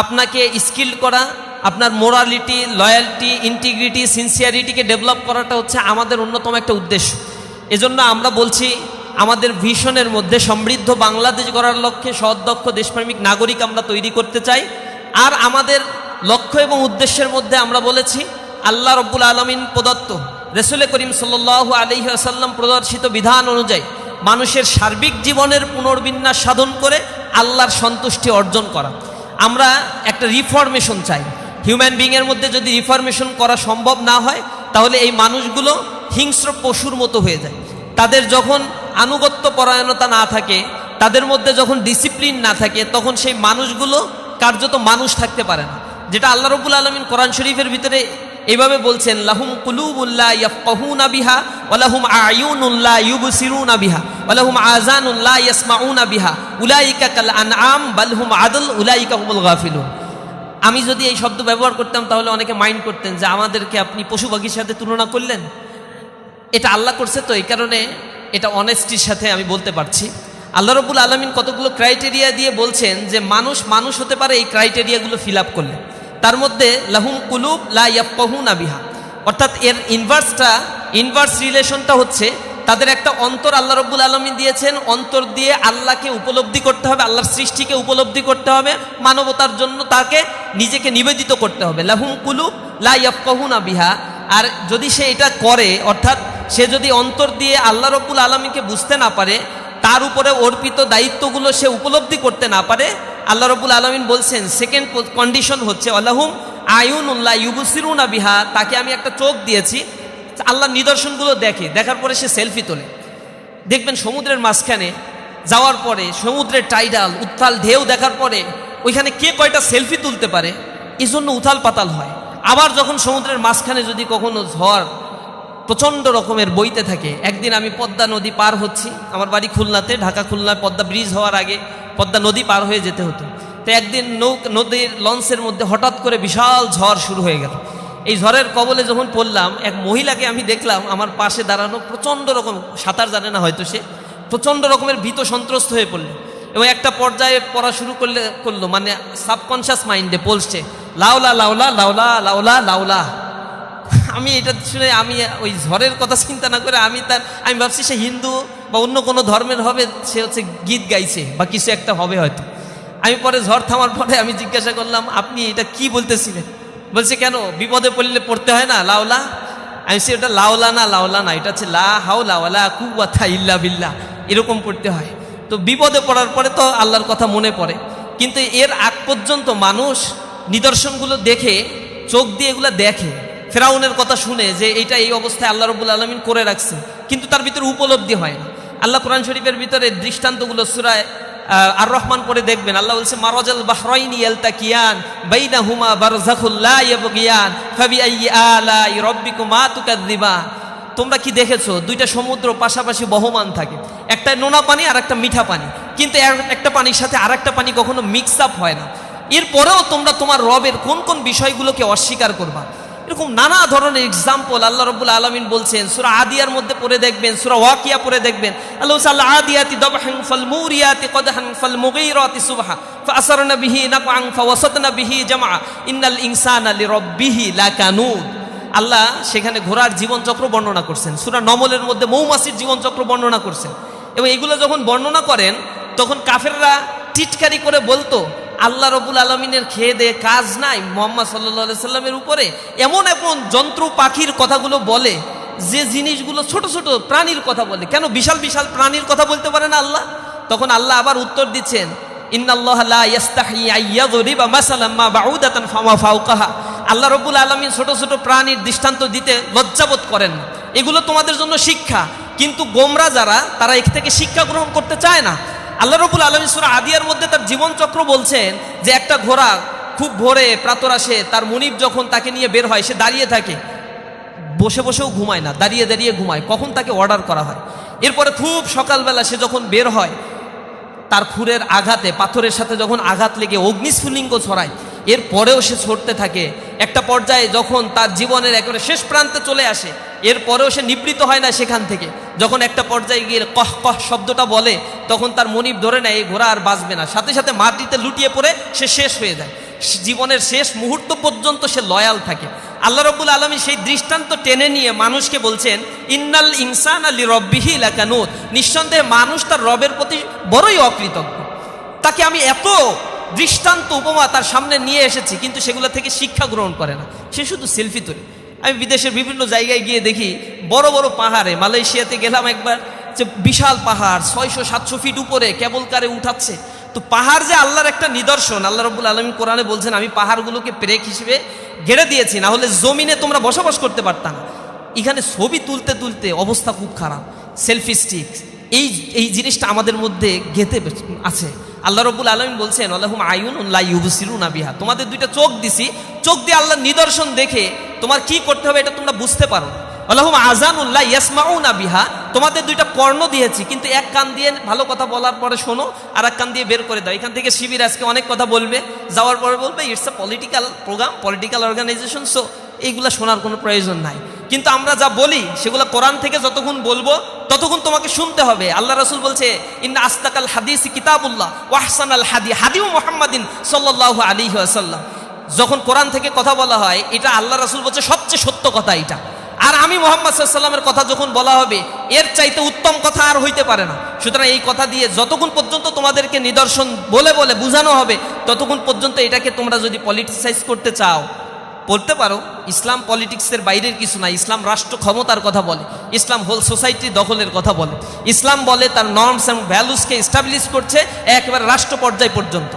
আপনাকে স্কিল্ড করা, আপনার মোরালিটি লয়্যালটি ইন্টিগ্রিটি সিনসিয়ারিটিকে ডেভেলপ করাটা হচ্ছে আমাদের অন্যতম একটা উদ্দেশ্য। এজন্য আমরা বলছি, আমাদের ভিশনের মধ্যে সমৃদ্ধ বাংলাদেশ গড়ার লক্ষ্যে সদক্ষ দেশপ্রেমিক নাগরিক আমরা তৈরি করতে চাই। আর আমাদের লক্ষ্য এবং উদ্দেশ্যের মধ্যে আমরা বলেছি, আল্লাহ রব্বুল আলমিন প্রদত্ত, রসুল করিম সাল্লাহ আলহি আসাল্লাম প্রদর্শিত বিধান অনুযায়ী মানুষের সার্বিক জীবনের পুনর্বিন্যাস সাধন করে আল্লাহর সন্তুষ্টি অর্জন করা। আমরা একটা রিফরমেশন চাই। হিউম্যান বিংয়ের মধ্যে যদি রিফরমেশন করা সম্ভব না হয়, তাহলে এই মানুষগুলো হিংস্র পশুর মতো হয়ে যায়। তাদের যখন আনুগত্য পরায়ণতা না থাকে, তাদের মধ্যে যখন ডিসিপ্লিন না থাকে, তখন সেই মানুষগুলো কার্যত মানুষ থাকতে পারে না। যেটা আল্লাহ রবুল আলমিন কোরআন শরীফের ভিতরে এইভাবে বলছেন, লাহুম কুলুবুল্লাহ ইয়াফকাহুনা বিহা ওয়ালাহুম আয়ুনুল্লাহ ইউবসিরুনা বিহা ওয়ালাহুম আযানুল্লাহ ইয়াসমাউনা বিহা উলাইকা কাল আনআম বাল হুম আদল উলাইকা হুমুল গাফিলুন। আমি যদি এই শব্দ ব্যবহার করতাম, তাহলে অনেকে মাইন্ড করতেন যে আমাদেরকে আপনি পশু পাখির সাথে তুলনা করলেন। এটা আল্লাহ করছে তো, এই কারণে এটা অনেস্টির সাথে আমি বলতে পারছি। আল্লাহ রবুল আলমিন কতগুলো ক্রাইটেরিয়া দিয়ে বলছেন যে মানুষ মানুষ হতে পারে এই ক্রাইটেরিয়াগুলো ফিল আপ করলে। তার মধ্যে লাহুম কুলুব লা ইয়াফকাহুনা বিহা। অর্থাৎ এর ইনভার্সটা, ইনভার্স রিলেশনটা হচ্ছে তাদের একটা অন্তর আল্লাহ রব্বুল আলমিন দিয়েছেন, অন্তর দিয়ে আল্লাহকে উপলব্ধি করতে হবে, আল্লাহর সৃষ্টিকে উপলব্ধি করতে হবে, মানবতার জন্য তাকে নিজেকে নিবেদিত করতে হবে। লাহুম কুলুব লা ইয়াফকাহুনা বিহা। আর যদি সে এটা করে, অর্থাৎ সে যদি অন্তর দিয়ে আল্লাহ রব্বুল আলমীকে বুঝতে না পারে, তার উপরে অর্পিত দায়িত্বগুলো সে উপলব্ধি করতে না পারে আল্লাহ রব্বুল আলমিন বলছেন সেকেন্ড কন্ডিশন হচ্ছে, আল্লাহুম আয়ুন উল্লাহ ইউবুসিরুনা বিহা। তাকে আমি একটা চোখ দিয়েছি, আল্লাহ নিদর্শনগুলো দেখে, দেখার পরে সে সেলফি তোলে। দেখবেন সমুদ্রের মাঝখানে যাওয়ার পরে, সমুদ্রের টাইডাল, উত্তাল ঢেউ দেখার পরে, ওইখানে কে কয়টা সেলফি তুলতে পারে এই জন্য উথাল পাতাল হয়। আবার যখন সমুদ্রের মাঝখানে যদি কখনো ঝড় প্রচণ্ড রকমের বইতে থাকে, একদিন আমি পদ্মা নদী পার হচ্ছি, আমার বাড়ি খুলনাতে, ঢাকা খুলনায় পদ্মা ব্রিজ হওয়ার আগে পদ্মা নদী পার হয়ে যেতে হতো। তো একদিন নৌক, নদীর লঞ্চের মধ্যে হঠাৎ করে বিশাল ঝড় শুরু হয়ে গেল। এই ঝড়ের কবলে যখন পড়লাম, এক মহিলাকে আমি দেখলাম আমার পাশে দাঁড়ানো প্রচণ্ড রকম, সাঁতার জানে না হয়তো সে, প্রচণ্ড রকমের ভীত সন্ত্রস্ত হয়ে পড়ল। এবং একটা পর্যায়ে পড়া শুরু করলে, করল মানে সাবকনশিয়াস মাইন্ডে পলছে লাউলা লাউলা লাউলা লাউলা লাউলা। আমি এটা শুনে আমি ওই ঝড়ের কথা চিন্তা না করে আমি তার, আমি ভাবছি সে হিন্দু বা অন্য কোনো ধর্মের হবে, সে হচ্ছে গীত গাইছে বা কিছু একটা হবে হয়তো। আমি পরে ঝড় থামার পরে আমি জিজ্ঞাসা করলাম, আপনি এটা কি বলতেছিলেন? বলছে, কেন? বিপদে পড়লে পড়তে হয় না লাউলা আমি সে ওটা লাউলা না লাউলা না, এটা হচ্ছে লা হাউ লাউলা কুয়াথা ইল্লা বিল্লা এরকম পড়তে হয়। তো বিপদে পড়ার পরে তো আল্লাহর কথা মনে পড়ে। কিন্তু এর আগ পর্যন্ত মানুষ নিদর্শনগুলো দেখে, চোখ দিয়ে এগুলো দেখে। ফেরাউনের কথা শুনে যে এটা এই অবস্থায় আল্লাহ রবুল আলমিন করে রাখছে কিন্তু তার ভিতরে উপলব্ধি হয় না। আল্লাহ কোরআন শরীফের ভিতরে দৃষ্টান্তগুলো সুরায় আর রহমান করে দেখবেন। আল্লাহ বলছে, মারাজাল বাহরাইনি ইয়ালতা কিয়ান বাইনা হুমা বারজাখুল্লাহ ইয়াবগিয়ান ফাবি আইয়ি আলাই রব্বিকুমা তুকাদ্দিবা তোমরা কি দেখেছ? দুইটা সমুদ্র পাশাপাশি বহমান থাকে। একটা নোনা পানি আর একটা মিঠা পানি। কিন্তু এক- একটা পানির সাথে আর একটা পানি কখনো মিক্স আপ হয় না। এরপরেও তোমরা তোমার রবের কোন কোন বিষয়গুলোকে অস্বীকার করবা। এরকম নানা ধরনের এক্সাম্পল আল্লাহ রব্বুল আলমিন বলছেন, সুরা আদিয়ার মধ্যে পড়ে দেখবেন, সুরা ওয়াকিয়া পড়ে দেখবেন। আল্লাহ আল্লাহ সেখানে ঘোড়ার জীবনচক্র বর্ণনা করছেন, সুরা নমলের মধ্যে মৌমাছির জীবনচক্র বর্ণনা করছেন। এবং এগুলো যখন বর্ণনা করেন, তখন কাফেররা টিটকারি করে বলতো আল্লাহ রবুল আলমিনের খেয়ে দে কাজ নাই। মোহাম্মদ সাল্লা সাল্লামের উপরে এমন এমন যন্ত্র পাখির কথাগুলো বলে, যে জিনিসগুলো ছোট ছোট প্রাণীর কথা বলে। কেন বিশাল বিশাল প্রাণীর কথা বলতে পারে না আল্লাহ? তখন আল্লাহ আবার উত্তর দিচ্ছেন আল্লাহ রব্বুল আলামিন ছোট ছোট প্রাণীর দৃষ্টান্ত দিতে লজ্জাবোধ করেন। এগুলো তোমাদের জন্য শিক্ষা। কিন্তু গোমরা যারা, তারা এর থেকে শিক্ষা গ্রহণ করতে চায় না। আল্লাহ রব্বুল আলমী সুরা আদিয়ার মধ্যে তার জীবনচক্র বলছেন যে একটা ঘোড়া খুব ভোরে প্রাতরাশে তার মুনিব যখন তাকে নিয়ে বের হয়, সে দাঁড়িয়ে থাকে। বসে বসেও ঘুমায় না, দাঁড়িয়ে দাঁড়িয়ে ঘুমায়। কখন তাকে অর্ডার করা হয়? এরপরে খুব সকালবেলা সে যখন বের হয়, তার খুরের আঘাতে, পাথরের সাথে যখন আঘাত লেগে অগ্নিস্ফুলিঙ্গ ছড়ায়, এরপরেও সে ছড়তে থাকে। একটা পর্যায়ে যখন তার জীবনের একেবারে শেষ প্রান্তে চলে আসে এর পরেও সে নিবৃত হয় না সেখান থেকে। যখন একটা পর্যায়ে গিয়ে কহ কহ শব্দটা বলে, তখন তার মনিব ধরে নেয়, এই ঘোড়া আর বাঁচবে না। সাথে সাথে মাটিতে লুটিয়ে পড়ে, সে শেষ হয়ে যায়। জীবনের শেষ মুহূর্ত পর্যন্ত সে লয়াল থাকে। আল্লাহ রব্বুল আলমী সেই দৃষ্টান্ত টেনে নিয়ে মানুষকে বলছেন, ইন্নাল ইনসান আলী রব্বিহি লাকানুত নিঃসন্দেহে মানুষ তার রবের প্রতি বড়ই অকৃতজ্ঞ। তাকে আমি এত দৃষ্টান্ত উপমা তার সামনে নিয়ে এসেছি, কিন্তু সেগুলো থেকে শিক্ষা গ্রহণ করে না। সে শুধু সেলফি তোলে। আমি বিদেশের বিভিন্ন জায়গায় গিয়ে দেখি বড় বড় পাহাড়ে, মালয়েশিয়াতে গেলাম একবার, যে বিশাল পাহাড়, ছয়শো সাতশো ফিট উপরে কেবল কারে উঠাচ্ছে। তো পাহাড় যে আল্লাহর একটা নিদর্শন, আল্লাহ রব্বুল আলমী কোরআনে বলছেন, আমি পাহাড়গুলোকে প্রেক হিসেবে ঘেরে দিয়েছি না হলে জমিনে তোমরা বসবাস করতে পারতাম এখানে ছবি তুলতে তুলতে অবস্থা খুব খারাপ। সেলফি স্টিক, এই এই জিনিসটা আমাদের মধ্যে গেতে আছে। আল্লাহ রব্বুল আলমিন বলছেন আল্লাহুম আয়ুন উল্লাহ ইউবসিরুনা বিহা। তোমাদের দুইটা চোখ দিছি, চোখ দিয়ে আল্লাহর নিদর্শন দেখে তোমার কি করতে হবে এটা তোমরা বুঝতে পারো আল্লাহম আজান উল্লাহ ইয়াসমাউনা বিহা। তোমাদের দুইটা কর্ণ দিয়েছি, কিন্তু এক কান দিয়ে ভালো কথা বলার পরে শোনো, আর এক কান দিয়ে বের করে দাও। এখান থেকে শিবির আজকে অনেক কথা বলবে, যাওয়ার পরে বলবে it's a political programme political organisation so এইগুলো শোনার কোনো প্রয়োজন নাই। কিন্তু আমরা যা বলি, সেগুলো কোরআন থেকে যতক্ষণ বলব, ততক্ষণ তোমাকে শুনতে হবে। আল্লাহ রসুল বলছে, ইন্না আস্তাকাল হাদিস কিতাবুল্লাহ ওয়াহসান আল হাদি হাদিউ মোহাম্মদিন সাল্লাহ আলী আসাল্লাম যখন কোরআন থেকে কথা বলা হয়, এটা আল্লাহ রাসুল বলছে সবচেয়ে সত্য কথা এটা। আর আমি মোহাম্মদ সাল্লামের কথা যখন বলা হবে, এর চাইতে উত্তম কথা আর হইতে পারে না। সুতরাং এই কথা দিয়ে যতক্ষণ পর্যন্ত তোমাদেরকে নিদর্শন বলে বলে বোঝানো হবে, ততক্ষণ পর্যন্ত এটাকে তোমরা যদি পলিটিসাইজ করতে চাও, বলতে পারো, ইসলাম পলিটিক্সের বাইরের কিছু না, ইসলাম রাষ্ট্র ক্ষমতার কথা বলে, ইসলাম হোল সোসাইটি দখলের কথা বলে। ইসলাম বলে তার নর্মস এবং ভ্যালুসকে এস্টাবলিশ করছে একেবারে রাষ্ট্র পর্যায় পর্যন্ত।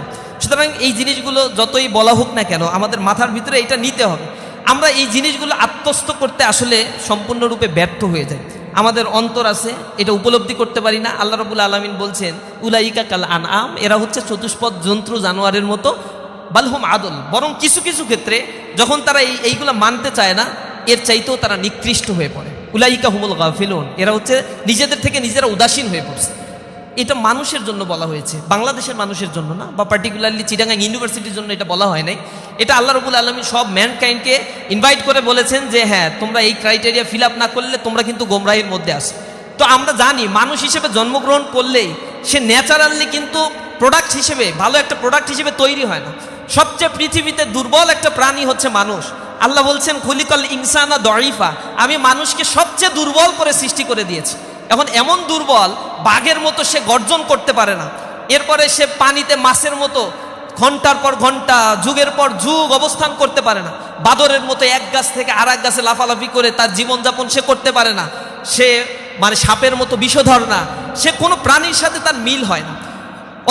সুতরাং এই জিনিসগুলো যতই বলা হোক না কেন, আমাদের মাথার ভিতরে এটা নিতে হবে। আমরা এই জিনিসগুলো আত্মস্থ করতে আসলে সম্পূর্ণরূপে ব্যর্থ হয়ে যাই। আমাদের অন্তর আছে, এটা উপলব্ধি করতে পারি না। আল্লাহ রবুল আলমিন বলছেন, উলাইকা কাল আন আম এরা হচ্ছে চতুষ্পদ জন্তু জানোয়ারের মতো বালহুম আদল। বরং কিছু কিছু ক্ষেত্রে যখন তারা এই, এইগুলো মানতে চায় না, এর চাইতেও তারা নিকৃষ্ট হয়ে পড়ে। উলাইকা হুমুল গাফিলুন, এরা হচ্ছে নিজেদের থেকে নিজেরা উদাসীন হয়ে পড়ছে। এটা মানুষের জন্য বলা হয়েছে। বাংলাদেশের মানুষের জন্য না, বা পার্টিকুলারলি চিটাগাং ইউনিভার্সিটির জন্য এটা বলা হয় নাই। এটা আল্লাহ রবুল আলমী সব ম্যানকাইন্ডকে ইনভাইট করে বলেছেন যে হ্যাঁ তোমরা এই ক্রাইটেরিয়া ফিল না করলে তোমরা কিন্তু গোমরাহির মধ্যে আসো তো আমরা জানি, মানুষ হিসেবে জন্মগ্রহণ করলেই সে ন্যাচারালি কিন্তু প্রোডাক্ট হিসেবে, ভালো একটা প্রোডাক্ট হিসেবে তৈরি হয় না। সবচেয়ে পৃথিবীতে দুর্বল একটা প্রাণী হচ্ছে মানুষ। আল্লাহ বলছেন, খুলিকল ইনসানা দরিফা আমি মানুষকে সবচেয়ে দুর্বল করে সৃষ্টি করে দিয়েছি। এখন এমন দুর্বল, বাঘের মতো সে গর্জন করতে পারে না। এরপরে সে পানিতে মাছের মতো ঘণ্টার পর ঘণ্টা, যুগের পর যুগ অবস্থান করতে পারে না। বাদরের মতো এক গাছ থেকে আর এক গাছে লাফালাফি করে তার জীবনযাপন সে করতে পারে না। সে মানে সাপের মতো বিষধর না। সে কোনো প্রাণীর সাথে তার মিল হয় না।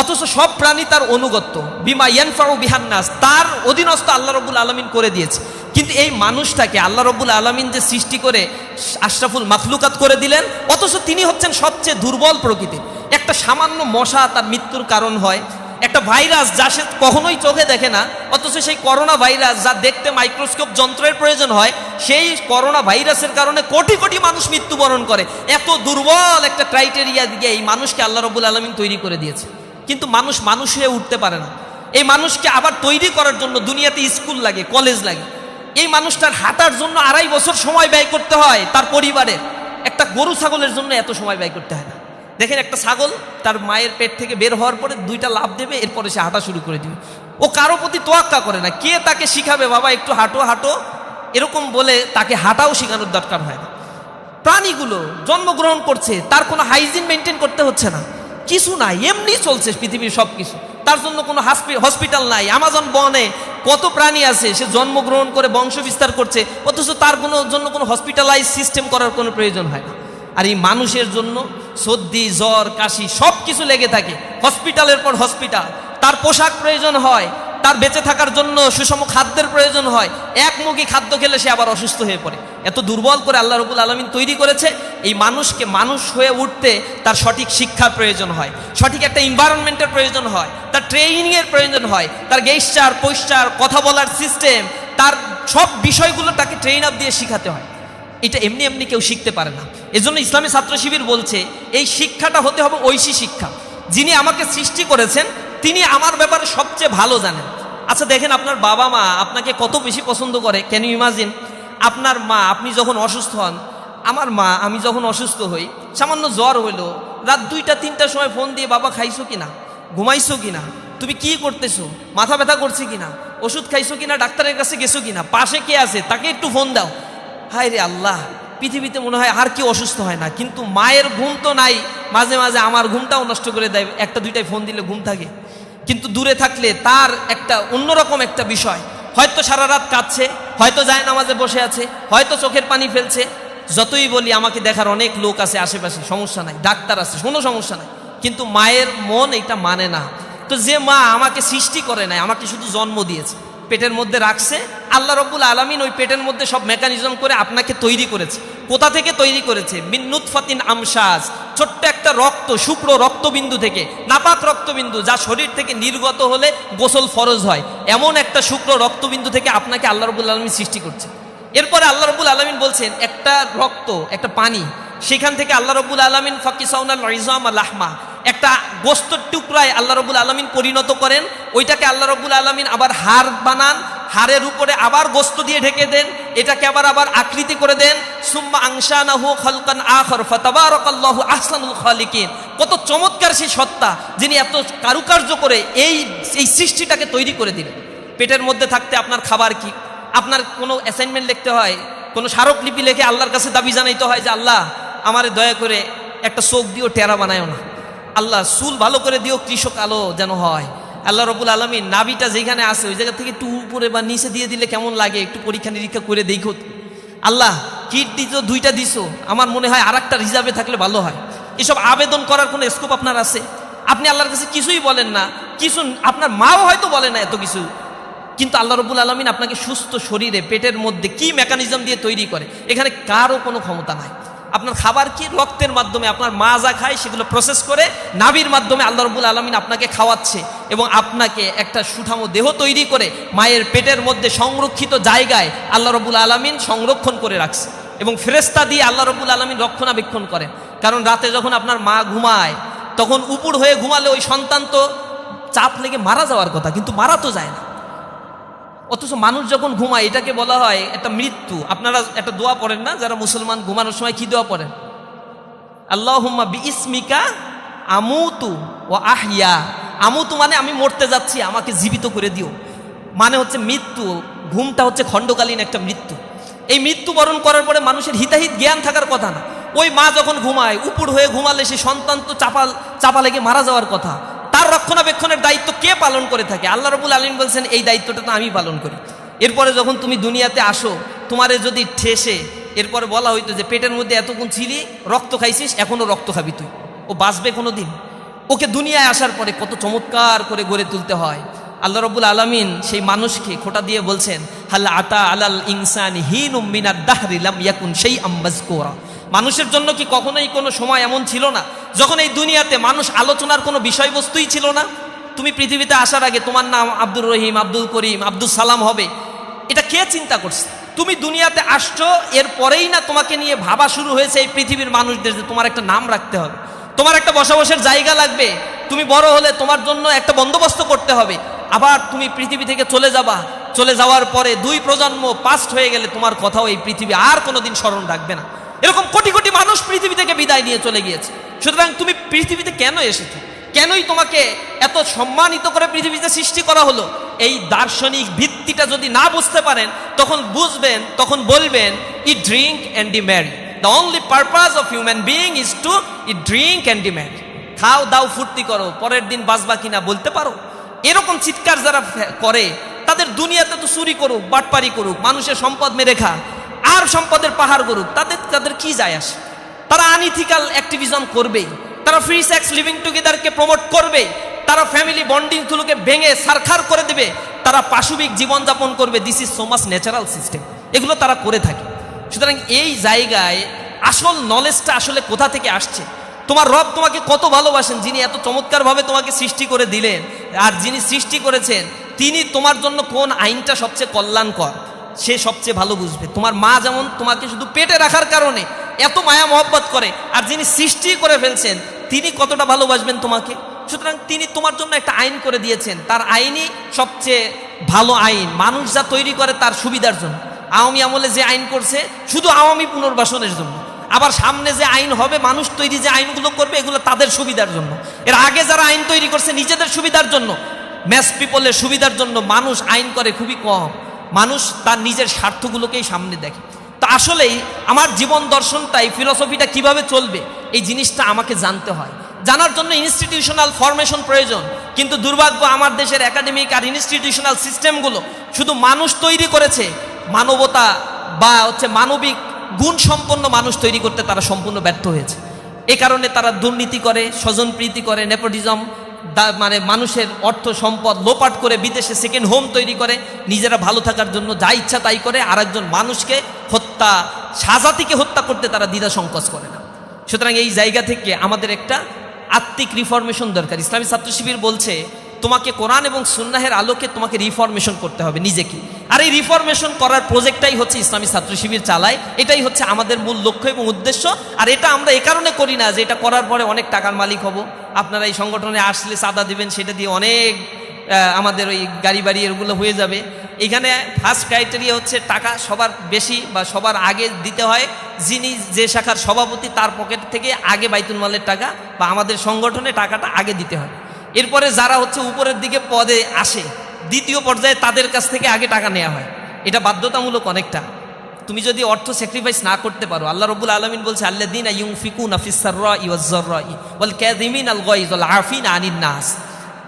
অথচ সব প্রাণী তার অনুগত্য। বিমা ইয়ানফাউ বিহান্নাস, তার অধীনস্থ আল্লাহ রবুল আলমিন করে দিয়েছে। কিন্তু এই মানুষটাকে আল্লাহ রবুল আলমিন যে সৃষ্টি করে আশরাফুল মাখলুকাত করে দিলেন, অথচ তিনি হচ্ছেন সবচেয়ে দুর্বল প্রকৃতির। একটা সামান্য মশা তার মৃত্যুর কারণ হয়। একটা ভাইরাস যা সে কখনোই চোখে দেখে না, অথচ সেই করোনা ভাইরাস যা দেখতে মাইক্রোস্কোপ যন্ত্রের প্রয়োজন হয়, সেই করোনা ভাইরাসের কারণে কোটি কোটি মানুষ মৃত্যুবরণ করে। এত দুর্বল একটা ক্রাইটেরিয়া দিয়ে এই মানুষকে আল্লাহ রবুল আলমিন তৈরি করে দিয়েছে। কিন্তু মানুষ মানুষ হয়ে উঠতে পারে না। এই মানুষকে আবার তৈরি করার জন্য দুনিয়াতে স্কুল লাগে, কলেজ লাগে। এই মানুষটার হাঁটার জন্য আড়াই বছর সময় ব্যয় করতে হয় তার পরিবারে। একটা গরু ছাগলের জন্য এত সময় ব্যয় করতে হয় না। দেখেন একটা ছাগল তার মায়ের পেট থেকে বের হওয়ার পরে দুইটা লাভ দেবে, এরপরে সে হাঁটা শুরু করে দিবে। ও কারও প্রতি তোয়াক্কা করে না। কে তাকে শিখাবে, বাবা, একটু হাঁটো হাঁটো। এরকম বলে তাকে হাঁটাও শেখানোর দরকার হয় না। প্রাণীগুলো জন্মগ্রহণ করছে, তার কোনো হাইজিন মেনটেন করতে হচ্ছে না। কিছু নাই, এমনি চলছে পৃথিবীর সব কিছু তার জন্য কোনো হসপিটাল নাই, আমাজন বনে কত প্রাণী আছে, সে জন্মগ্রহণ করে বংশ বিস্তার করছে, অথচ তার কোনো, জন্য কোনো হসপিটালাইজ সিস্টেম করার কোনো প্রয়োজন হয় না। আর এই মানুষের জন্য সর্দি, জ্বর, কাশি সব কিছু লেগে থাকে হসপিটালের পর হসপিটাল তার পোশাক প্রয়োজন হয়, তার বেঁচে থাকার জন্য সুষম খাদ্যের প্রয়োজন হয় একমুখী খাদ্য খেলে সে আবার অসুস্থ হয়ে পড়ে। এত দুর্বল করে আল্লাহ রবুল আলমিন তৈরি করেছে এই মানুষকে মানুষ হয়ে উঠতে তার সঠিক শিক্ষার প্রয়োজন হয়, সঠিক একটা এনভায়রনমেন্টের প্রয়োজন হয়, তার ট্রেনিংয়ের প্রয়োজন হয়, তার গেস্টার পোস্টার কথা বলার সিস্টেম তার সব বিষয়গুলো তাকে ট্রেন আপ দিয়ে শিখাতে হয়। এটা এমনি এমনি কেউ শিখতে পারে না। এজন্য ইসলামী ছাত্র শিবির বলছে, এই শিক্ষাটা হতে হবে ঐশী শিক্ষা। যিনি আমাকে সৃষ্টি করেছেন, তিনি আমার ব্যাপারে সবচেয়ে ভালো জানেন। আচ্ছা দেখেন আপনার বাবা মা আপনাকে কত বেশি পছন্দ করে। ক্যান ইউ ইমাজিন আপনার মা, আপনি যখন অসুস্থ হন আমার মা, আমি যখন অসুস্থ হই, সামান্য জ্বর হইল, রাত দুইটা তিনটার সময় ফোন দিয়ে, বাবা, খাইছো কিনা? ঘুমাইছো কিনা? তুমি কি করতেছো? মাথা ব্যথা করছে কিনা? ওষুধ খাইছো কিনা? ডাক্তারের কাছে গেছো কিনা? পাশে কে আছে? তাকে একটু ফোন দাও। হায় রে আল্লাহ, পৃথিবীতে মনে হয় আর কি অসুস্থ হয় না, কিন্তু মায়ের ঘুম তো নাই। মাঝে মাঝে আমার ঘুমটাও নষ্ট করে দেয়, একটা দুইটাই ফোন দিলে ঘুম থাকে। কিন্তু দূরে থাকলে তার একটা অন্যরকম একটা বিষয়। হয়তো সারা রাত কাঁদছে, হয়তো যায় নামাজে বসে আছে, হয়তো চোখের পানি ফেলছে যতই বলি, আমাকে দেখার অনেক লোক আছে আশেপাশে, সমস্যা নাই, ডাক্তার আছে, কোনো সমস্যা নাই। কিন্তু মায়ের মন এটা মানে না। তো যে মা আমাকে সৃষ্টি করে নাই, আমাকে শুধু জন্ম দিয়েছে, পেটের মধ্যে রাখছে, আল্লাহ রব্বুল আলমিন ওই পেটের মধ্যে সব মেকানিজম করে আপনাকে তৈরি করেছে। কোথা থেকে তৈরি করেছে? মিন্নুত ফাতিন আমসাজ, ছোট্ট একটা রক্ত শুক্র রক্তবিন্দু থেকে, নাপাক রক্তবিন্দু, যা শরীর থেকে নির্গত হলে গোসল ফরজ হয়। এমন একটা শুক্র রক্তবিন্দু থেকে আপনাকে আল্লাহ রব্বুল আলমিন সৃষ্টি করছে। এরপরে আল্লাহ রব্বুল আলমিন বলছেন একটা রক্ত, একটা পানি, সেখান থেকে আল্লাহ রব্বুল আলমিন ফাকিসাউনাল রিজাম লাহমা, একটা গোস্তর টুকরায় আল্লাহ রব্বুল আলমিন পরিণত করেন, ওইটাকে আল্লাহ রব্বুল আলমিন আবার হাড় বানান, হাড়ের উপরে আবার গোস্ত দিয়ে ঢেকে দেন, এটাকে আবার আবার আকৃতি করে দেন, সুম্মা আংশানাহু খলকান আখর, ফাতাবারাকাল্লাহু আহসানুল খালিকিন। কত চমৎকার সেই সত্তা, যিনি এত কারুকার্য করে এই এই সৃষ্টিটাকে তৈরি করে দিলেন। পেটের মধ্যে থাকতে আপনার খাবার কি? আপনার কোনো অ্যাসাইনমেন্ট লিখতে হয়? কোনো স্মারকলিপি লিখে আল্লাহর কাছে দাবি জানাইতে হয় যে, আল্লাহ, আমারে দয়া করে একটা চোখ দিও, টেরা বানায়ও না। আল্লাহ, চুল ভালো করে দিও, কৃষক আলো যেন হয়। আল্লাহ রবুল আলমী নাবিটা যেখানে আছে, ওই জায়গা থেকে একটু উপরে বা নিচে দিয়ে দিলে কেমন লাগে? একটু পরীক্ষা নিরীক্ষা করে দেখো। আল্লাহ কিট দিত দুইটা দিছো। আমার মনে হয় আর একটা রিজার্ভে থাকলে ভালো হয়। এসব আবেদন করার কোনো স্কোপ আপনার আছে? আপনি আল্লাহর কাছে কিছুই বলেন না। কিছু, আপনার মাও হয়তো বলে না এত কিছু। কিন্তু আল্লাহ রবুল আলমিন আপনাকে সুস্থ শরীরে, পেটের মধ্যে কি মেকানিজম দিয়ে তৈরি করে? এখানে কারও কোনো ক্ষমতা নাই। আপনার খাবার কি? রক্তের মাধ্যমে আপনার মা যা খায় সেগুলো প্রসেস করে নাবির মাধ্যমে আল্লাহ রবুল আলমিন আপনাকে খাওয়াচ্ছে এবং আপনাকে একটা সুঠামো দেহ তৈরি করে মায়ের পেটের মধ্যে সংরক্ষিত জায়গায় আল্লাহ রবুল আলমিন সংরক্ষণ করে রাখছে এবং ফেরেস্তা দিয়ে আল্লাহ রবুল আলমিন রক্ষণাবেক্ষণ করেন। কারণ রাতে যখন আপনার মা ঘুমায়, তখন উপুর হয়ে ঘুমালে ওই সন্তান তো চাপ লেগে মারা যাওয়ার কথা, কিন্তু মারা তো যায় না। অথচ মানুষ যখন ঘুমায়, এটাকে বলা হয় একটা মৃত্যু। আপনারা একটা দোয়া পড়েন না? যারা মুসলমান ঘুমানোর সময় কি দোয়া পড়েন? আল্লাহ বি ইসমিকা আমুতু ও আহিয়া আমুতু মানে আমি মরতে যাচ্ছি, আমাকে জীবিত করে দিও। মানে হচ্ছে মৃত্যু, ঘুমটা হচ্ছে খণ্ডকালীন একটা মৃত্যু। এই মৃত্যুবরণ করার পরে মানুষের হিতাহিত জ্ঞান থাকার কথা না। ওই মা যখন ঘুমায়, উপর হয়ে ঘুমালে সে সন্তান তো চাপাল চাপা লেগে মারা যাওয়ার কথা। তার রক্ষণাবেক্ষণের দায়িত্ব কে পালন করে থাকে? আল্লাহ রবুল আলম বলছেন, এই দায়িত্বটা তো আমি পালন করি। এরপরে যখন তুমি দুনিয়াতে আসো, তোমারে যদি ঠেসে, এরপরে বলা হইতো যে, পেটের মধ্যে এতক্ষণ ছিলি, রক্ত খাইছিস, এখনও রক্ত খাবি তুই। ও বাঁচবে কোনো দিন ওকে দুনিয়ায় আসার পরে কত চমৎকার করে গড়ে তুলতে হয়। আল্লাহ রবুল আলমিন সেই মানুষকে খোটা দিয়ে বলছেন হাল্লা আতা আলাল ইনসান হিন উম্মিনার দাহরিলাম ইয়াকুন সেই আম্বাজ কোরা মানুষের জন্য কি কখনোই কোনো সময় এমন ছিল না? যখন এই দুনিয়াতে মানুষ আলোচনার কোনো বিষয়বস্তুই ছিল না, তুমি পৃথিবীতে আসার আগে তোমার নাম আব্দুর রহিম, আব্দুল করিম আব্দুল সালাম হবে। এটা কে চিন্তা করছে? তুমি দুনিয়াতে আসছো, এর পরেই না তোমাকে নিয়ে ভাবা শুরু হয়েছে এই পৃথিবীর মানুষদের যে তোমার একটা নাম রাখতে হবে। তোমার একটা বসবাসের জায়গা লাগবে। তুমি বড় হলে তোমার জন্য একটা বন্দোবস্ত করতে হবে। আবার তুমি পৃথিবী থেকে চলে যাবা। চলে যাওয়ার পরে দুই প্রজন্ম পাস্ট হয়ে গেলে তোমার কথাও এই পৃথিবী আর কোনোদিন স্মরণ রাখবে না। এরকম কোটি কোটি মানুষ পৃথিবী থেকে বিদায় নিয়ে চলে গিয়েছে। সুতরাং তুমি পৃথিবীতে কেন এসেছ? কেনই তোমাকে এত সম্মানিত করে পৃথিবীতে সৃষ্টি করা হলো? এই দার্শনিক ভিত্তিটা যদি না বুঝতে পারেন, তখন বুঝবেন, তখন বলবেন, eat drink and be merry. The only purpose of human being is to eat drink and be merry. খাও, দাও, ফুর্তি করো, পরের দিন বাঁচবা কিনা বলতে পারো? এরকম চিৎকার যারা করে, তাদের দুনিয়াতে তো চুরি করুক, বাটপারি করুক, মানুষের সম্পদ মেরে খা আর সম্পদের পাহাড় করুক তাদের তাদের কি যায় আসে? তারা আনইথিক্যাল অ্যাক্টিভিজম করবেই তারা ফ্রি সেক্স লিভিং টুগেদারকে প্রমোট করবে, তারা ফ্যামিলি বন্ডিংগুলোকে ভেঙে সারখার করে দেবে, তারা পাশবিক জীবনযাপন করবে this is so much natural system এগুলো তারা করে থাকে। সুতরাং এই জায়গায় আসল নলেজটা আসলে কোথা থেকে আসছে? তোমার রব তোমাকে কত ভালোবাসেন, যিনি এত চমৎকারভাবে তোমাকে সৃষ্টি করে দিলেন, আর যিনি সৃষ্টি করেছেন, তিনি তোমার জন্য কোন আইনটা সবচেয়ে কল্যাণকর? সে সবচেয়ে ভালো বুঝবে। তোমার মা যেমন তোমাকে শুধু পেটে রাখার কারণে এত মায়া মহব্বত করে, আর যিনি সৃষ্টি করে ফেলছেন, তিনি কতটা ভালোবাসবেন তোমাকে? সুতরাং তিনি তোমার জন্য একটা আইন করে দিয়েছেন। তার আইনই সবচেয়ে ভালো আইন। মানুষ যা তৈরি করে তার সুবিধার জন্য। আওয়ামী আমলে যে আইন করছে, শুধু আওয়ামী পুনর্বাসনের জন্য। আবার সামনে যে আইন হবে, মানুষ তৈরি যে আইনগুলো করবে, এগুলো তাদের সুবিধার জন্য। এর আগে যারা আইন তৈরি করছে, নিজেদের সুবিধার জন্য, ম্যাস পিপলের সুবিধার জন্য মানুষ আইন করে খুবই কম। মানুষ তার নিজের স্বার্থগুলোকেই সামনে দেখে। তো আসলেই আমার জীবন দর্শনটাই ফিলসফিটা কীভাবে চলবে, এই জিনিসটা আমাকে জানতে হয়। জানার জন্য ইনস্টিটিউশনাল ফরমেশন প্রয়োজন, কিন্তু দুর্ভাগ্য আমার দেশের একাডেমিক আর ইনস্টিটিউশনাল সিস্টেমগুলো শুধু মানুষ তৈরি করেছে, মানবতা বা হচ্ছে মানবিক গুণ সম্পন্ন মানুষ তৈরি করতে তারা সম্পূর্ণ ব্যর্থ হয়েছে। এ কারণে তারা দুর্নীতি করে, স্বজনপ্রীতি করে নেপোটিজম মানে মানুষের অর্থ সম্পদ লোপাট করে বিদেশে সেকেন্ড হোম তৈরি করে, নিজেরা ভালো থাকার জন্য যা ইচ্ছা তাই করে আর একজন মানুষকে হত্যা, সাজাতিকে হত্যা করতে তারা দ্বিধা সংকোচ করে না। সুতরাং এই জায়গা থেকে আমাদের একটা আত্মিক রিফরমেশন দরকার। ইসলামী ছাত্র শিবির বলছে, তোমাকে কোরআন এবং সুন্নাহের আলোকে তোমাকে রিফরমেশন করতে হবে, নিজেকে। আর এই রিফরমেশন করার প্রজেক্টটাই হচ্ছে ইসলামী ছাত্র শিবির চালায়, এটাই হচ্ছে আমাদের মূল লক্ষ্য এবং উদ্দেশ্য। আর এটা আমরা এ কারণে করি না যে এটা করার পরে অনেক টাকার মালিক হব। আপনারা এই সংগঠনে আসলে চাঁদা দিবেন, সেটা দিয়ে অনেক আমাদের ওই গাড়ি বাড়ি এগুলো হয়ে যাবে। এখানে ফার্স্ট ক্রাইটেরিয়া হচ্ছে টাকা সবার বেশি বা সবার আগে দিতে হয়। যিনি যে শাখার সভাপতি তার পকেট থেকে আগে বাইতুল মালের টাকা বা আমাদের সংগঠনে টাকাটা আগে দিতে হয়। এরপরে যারা হচ্ছে উপরের দিকে পদে আসে দ্বিতীয় পর্যায়ে তাদের কাছ থেকে আগে টাকা নেওয়া হয়। এটা বাধ্যতামূলক অনেকটা। তুমি যদি অর্থ স্যাক্রিফাইস না করতে পারো, আল্লাহ রবুল আলমিন বলছে আল্লাহ দিন ইউং ফিকুন আফিসার বল আফিন নাস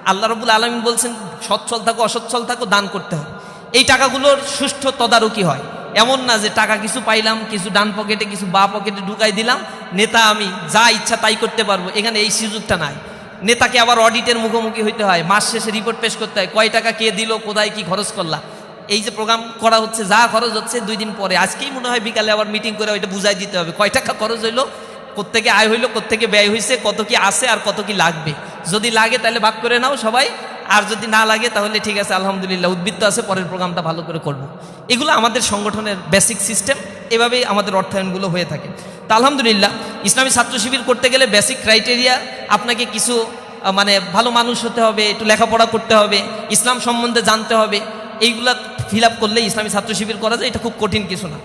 আল্লাহ রবুল আলমিন বলছেন, সচ্ছল থাকো, অসচ্ছল থাকো, দান করতে হবে। এই টাকাগুলোর সুষ্ঠু তদারকি হয়। এমন না যে টাকা কিছু পাইলাম, কিছু ডান পকেটে, কিছু বা পকেটে ঢুকাই দিলাম, নেতা আমি যা ইচ্ছা তাই করতে পারব। এখানে এই সুযোগটা নাই। নেতাকে আবার অডিটের মুখোমুখি হইতে হয়। মাস শেষে রিপোর্ট পেশ করতে হয়। কয় টাকা কে দিল, কোথায় কি খরচ করলা? এই যে প্রোগ্রাম করা হচ্ছে, যা খরচ হচ্ছে, দুই দিন পরে। আজকেই মনে হয় বিকালে আবার মিটিং করে ওইটা বুঝাই দিতে হবে। কয় টাকা খরচ হইল, কোত্থেকে আয় হইল, কোত্থেকে ব্যয় হয়েছে কত কি আছে আর কত কি লাগবে? যদি লাগে তাহলে ভাগ করে নাও সবাই। আর যদি না লাগে তাহলে ঠিক আছে, আলহামদুলিল্লাহ, উদ্বৃত্ত আছে, পরের প্রোগ্রামটা ভালো করে করব। এগুলো আমাদের সংগঠনের বেসিক সিস্টেম এভাবেই আমাদের অর্থায়নগুলো হয়ে থাকে। তা আলহামদুলিল্লাহ, ইসলামী ছাত্র শিবির করতে গেলে বেসিক ক্রাইটেরিয়া আপনাকে কিছু মানে ভালো মানুষ হতে হবে, একটু লেখাপড়া করতে হবে, ইসলাম সম্বন্ধে জানতে হবে, এইগুলা ফিল করলে ইসলামী ছাত্র শিবির করা যায়, এটা খুব কঠিন কিছু না।